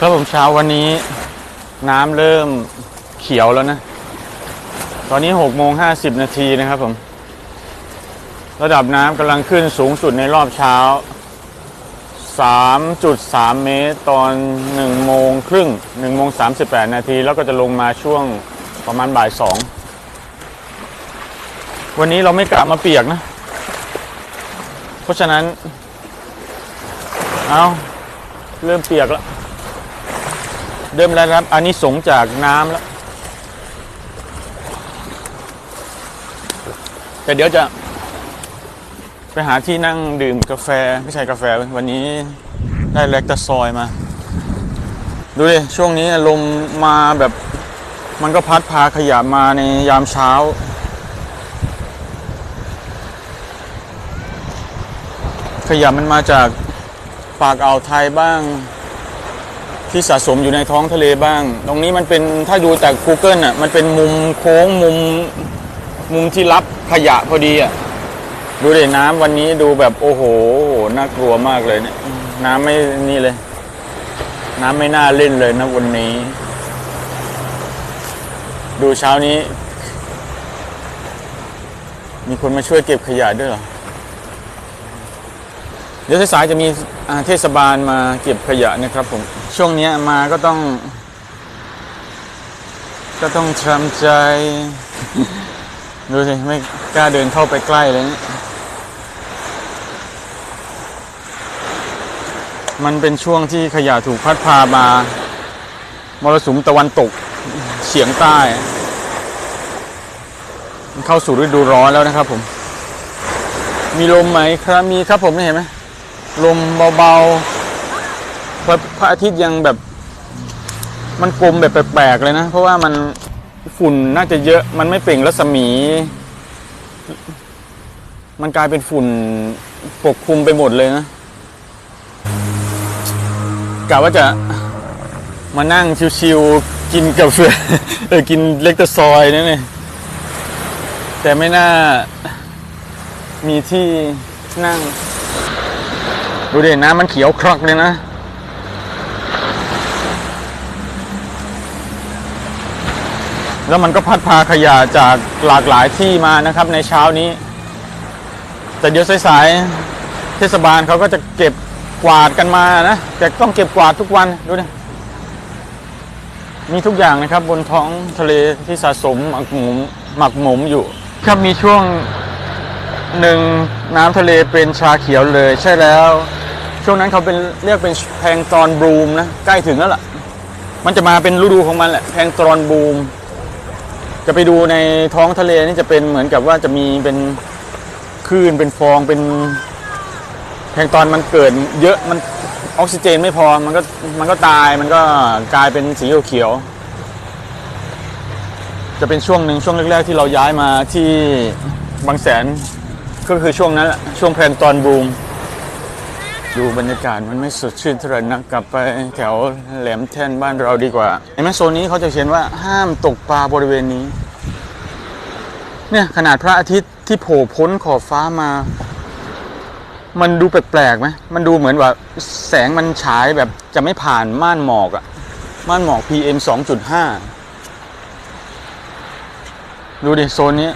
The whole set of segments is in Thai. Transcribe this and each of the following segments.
ครับผมเช้าวันนี้น้ำเริ่มเขียวแล้วนะ ตอนนี้6โมง50 นาทีนะครับผม ระดับน้ำกำลังขึ้นสูงสุดในรอบเช้า 3.3 เมตรตอน1โมงครึ่ง1โมง38 นาที แล้วก็จะลงมาช่วงประมาณบ่าย 2 วันนี้เราไม่กะมาเปียกนะ เพราะฉะนั้น เอาเริ่มเปียกแล้ว เริ่มแล้วครับอันนี้สงจากน้ำแล้ว แต่เดี๋ยวจะ ไปหาที่นั่งดื่มกาแฟ ไม่ใช่กาแฟวันนี้ได้แลคตาซอยมา ดูดิ ช่วงนี้ลมมาแบบมันก็พัดพาขยะมาในยามเช้า ขยะมันมาจากปากอ่าวไทยบ้าง ที่สะสมอยู่ในท้องทะเลบ้าง ตรงนี้มันเป็นถ้าดูจาก Google อะมันเป็นมุมโค้งมุมมุมที่รับขยะพอดีอะดูดิน้ำวันนี้ดูแบบโอ้โหน่ากลัวมากเลยเนี่ยน้ำไม่นี่เลย น้ำไม่น่าเล่นเลยนะวันนี้ ดูเช้านี้ มีคนมาช่วยเก็บขยะด้วยเหรอ เดี๋ยวสายจะมีเทศบาลมาเก็บขยะนะครับผม ช่วงนี้มาก็ต้อง ก็ต้องทำใจ ดูสิ ไม่กล้าเดินเข้าไปใกล้เลยนี่มันเป็นช่วงที่ขยะถูกพัดพามามรสุมตะวันตกเฉียงใต้ เข้าสู่ฤดูร้อนแล้วนะครับผม มีลมไหมครับ มีครับผมเห็นไหม ลมเบาๆพระพระอาทิตย์ยังแบบ มันกลมแบบแปลกๆเลยนะ เพราะว่ามันฝุ่นน่าจะเยอะมันไม่เปล่งรัศมี มันกลายเป็นฝุ่นปกคลุมไปหมดเลยนะกะว่าจะมานั่งชิวๆกินกาแฟเออกินเล็กตะซอยนั่นเองแต่ไม่น่ามีที่นั่ง ดูดิน้ำมันเขียวครักเลยนะ แล้วมันก็พัดพาขยะจากหลากหลายที่มานะครับในเช้านี้ แต่เดี๋ยวสายๆเทศบาลเขาก็จะเก็บกวาดกันมานะแต่ต้องเก็บกวาดทุกวันดูดิมีทุกอย่างนะครับบนท้องทะเลที่สะสมหมักหมมหมักหมมอยู่ ครับมีช่วงหนึ่งน้ำทะเลเป็นชาเขียวเลยใช่แล้ว ช่วงนั้นเขาเป็นเรียกเป็นแพงตอนบลูมนะใกล้ถึงแล้วล่ะ มันจะมาเป็นฤดูของมันแหละแพงตอนบลูม จะไปดูในท้องทะเลนี่จะเป็นเหมือนกับว่าจะมีเป็นคลื่นเป็นฟองเป็นแพงตอนมันเกิดเยอะมันออกซิเจนไม่พอมันก็มันก็ตายมันก็กลายเป็นสีเขียวจะเป็นช่วงหนึ่งช่วงแรก ๆ ที่เราย้ายมาที่บางแสนก็คือช่วงนั้นแหละช่วงแพลงตอนบูม ดูบรรยากาศมันไม่สดชื่นเท่าไหร่นักกลับไปแถวแหลมแท่นบ้านเราดีกว่าเห็นไหมโซนนี้เขาจะเขียนว่าห้ามตกปลาบริเวณนี้ เนี่ยขนาดพระอาทิตย์ที่โผล่พ้นขอบฟ้ามา มันดูแปลกๆไหมมันดูเหมือนว่าแสงมันฉายแบบจะไม่ผ่านม่านหมอกอะม่านหมอก PM 2.5 ดูดิโซนนี้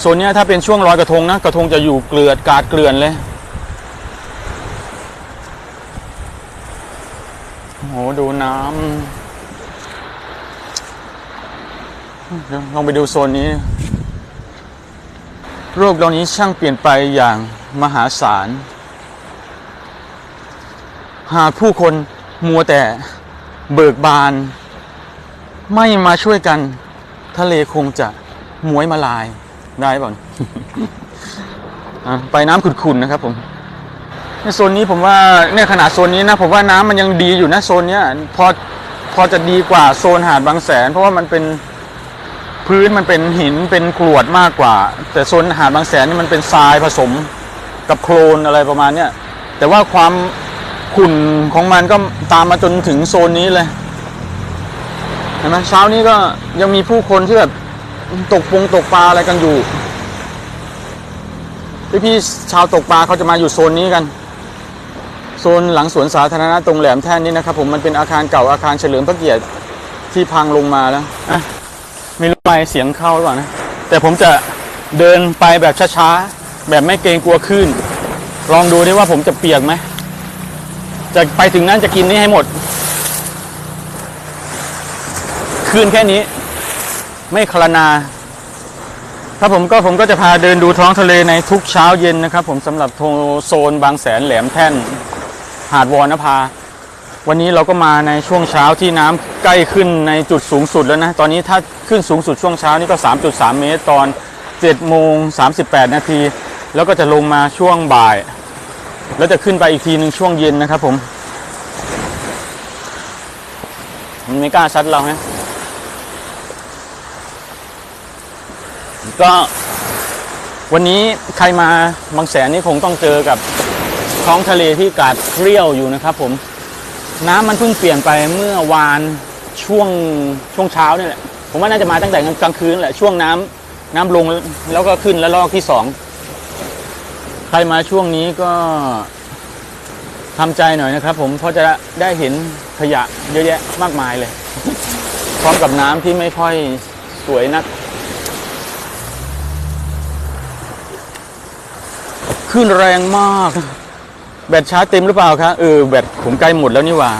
โซนนี้ถ้าเป็นช่วงลอยกระทงนะ กระทงจะอยู่เกลือดกาดเกลื่อนเลย โอ้โหดูน้ำลองไปดูโซนนี้โรคเหล่านี้ช่างเปลี่ยนไปอย่างมหาศาล หากผู้คนมัวแต่เบิกบาน ไม่มาช่วยกัน ทะเลคงจะมวยมาลายได้ป่ะอะไปน้ำขุ่นๆนะครับผม ในโซนนี้ผมว่าเนี่ยขนาดโซนนี้นะผมว่าน้ำมันยังดีอยู่นะโซนเนี้ยพอพอจะดีกว่าโซนหาดบางแสน เพราะว่ามันเป็นพื้นมันเป็นหินเป็นกรวดมากกว่า แต่โซนหาดบางแสนนี่มันเป็นทรายผสมกับโคลนอะไรประมาณเนี้ยแต่ว่าความขุ่นของมันก็ตามมาจนถึงโซนนี้เลยเห็นไหมเช้านี้ก็ยังมีผู้คนที่แบบตกปงตกปลาอะไรกันอยู่พี่ๆชาวตกปลาเขาจะมาอยู่โซนนี้กัน โซนหลังสวนสาธารณะตรงแหลมแท่นนี่นะครับผมมันเป็นอาคารเก่าอาคารเฉลิมพระเกียรติที่พังลงมาแล้วอะไม่รู้ไปเสียงเข้าหรือเปล่านะ แต่ผมจะเดินไปแบบช้าๆ แบบไม่เกรงกลัวคลื่น ลองดูดิว่าผมจะเปียกไหม จะไปถึงนั้นจะกินนี่ให้หมดคลื่นแค่นี้ ไม่คลนาครับผมก็ผมก็จะพาเดินดูท้องทะเลในทุกเช้าเย็นนะครับ ผมสำหรับโทโซนบางแสนแหลมแท่น หาดวอนภา วันนี้เราก็มาในช่วงเช้าที่น้ำใกล้ขึ้นในจุดสูงสุดแล้วนะ ตอนนี้ถ้าขึ้นสูงสุดช่วงเช้านี่ก็ 3.3 เมตรตอน7โมง38 นาที แล้วก็จะลงมาช่วงบ่าย แล้วจะขึ้นไปอีกทีหนึ่งช่วงเย็นนะครับผมมันไม่กล้าซัดเราฮะก็วันนี้ใครมาบางแสนนี่คงต้องเจอกับ ท้องทะเลที่กาดเกรี้ยวอยู่นะครับผม น้ำมันเพิ่งเปลี่ยนไปเมื่อวานช่วงช่วงเช้านี่แหละ ผมว่าน่าจะมาตั้งแต่กลางคืนแหละช่วงน้ำน้ำลงแล้วก็ขึ้นแล้วลอกที่สองใครมาช่วงนี้ก็ทำใจหน่อยนะครับ ผมเพราะจะได้เห็นขยะเยอะแยะมากมายเลย พร้อมกับน้ำที่ไม่ค่อยสวยนักขึ้นแรงมาก แบตชาร์จเต็มหรือเปล่าคะเออแบตผมใกล้หมดแล้วนี่หว่า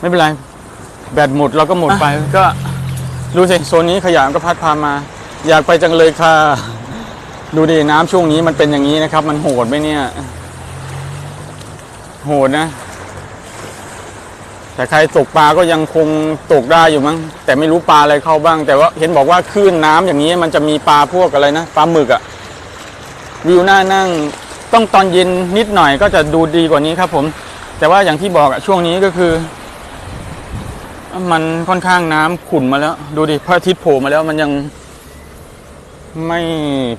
ไม่เป็นไร แบตหมดเราก็หมดไป ก็ดูสิโซนนี้ขยะก็พัดพามา อยากไปจังเลยค่ะ ดูดิน้ำช่วงนี้มันเป็นอย่างนี้นะครับ มันโหดไหมเนี่ย โหดนะ แต่ใครตกปลาก็ยังคงตกได้อยู่มั้งแต่ไม่รู้ปลาอะไรเข้าบ้าง แต่ว่าเห็นบอกว่าคลื่นน้ำอย่างนี้ มันจะมีปลาพวกอะไรนะปลาหมึกอะวิวหน้านั่ง ต้องตอนเย็นนิดหน่อยก็จะดูดีกว่านี้ครับ ผม แต่ว่าอย่างที่บอกอะช่วงนี้ก็คือ มันค่อนข้างน้ำขุ่นมาแล้ว ดูดิพระอาทิตย์โผล่มาแล้วมันยังไม่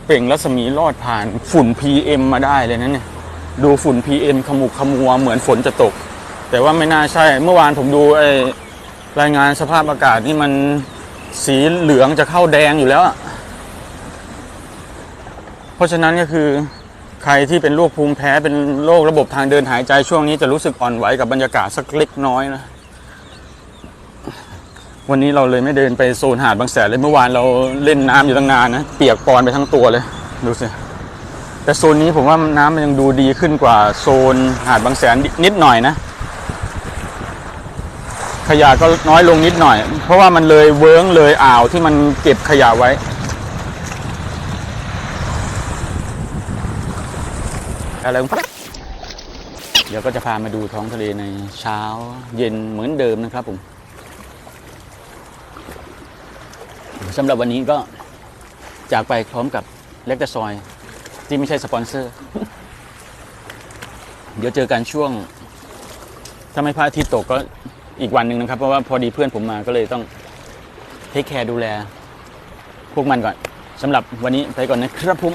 เปล่งรัศมีรอดผ่านฝุ่น PM มาได้เลยนะเนี่ยดูฝุ่น PM ขมุกขมัวเหมือนฝนจะตก แต่ว่าไม่น่าใช่ เมื่อวานผมดูไอ้รายงานสภาพอากาศนี่มันสีเหลืองจะเข้าแดงอยู่แล้ว เพราะฉะนั้นก็คือ ใครที่เป็นโรคภูมิแพ้เป็นโรคระบบทางเดินหายใจช่วงนี้จะรู้สึกอ่อนไหวกับบรรยากาศสักเล็กน้อยนะ วันนี้เราเลยไม่เดินไปโซนหาดบางแสนเลยเมื่อวานเราเล่นน้ำอยู่ตั้งนานนะ เปียกปอนไปทั้งตัวเลย ดูสิ แต่โซนนี้ผมว่าน้ำมันยังดูดีขึ้นกว่าโซนหาดบางแสนนิดหน่อยนะขยะก็น้อยลงนิดหน่อย เพราะว่ามันเลยเวิ้งเลยอ่าวที่มันเก็บขยะไว้ อะไรเดี๋ยวก็จะพามาดูท้องทะเลในเช้าเย็นเหมือนเดิมนะครับผมสำหรับวันนี้ก็จากไปพร้อมกับเล็กตะซอย ที่ไม่ใช่สปอนเซอร์ เดี๋ยวเจอกันช่วง ถ้าไม่พระอาทิตย์ตกก็อีกวันหนึ่งนะครับ เพราะว่าพอดีเพื่อนผมมาก็เลยต้องเทคแคร์ดูแล พวกมันก่อนสำหรับวันนี้ไปก่อนนะครับผม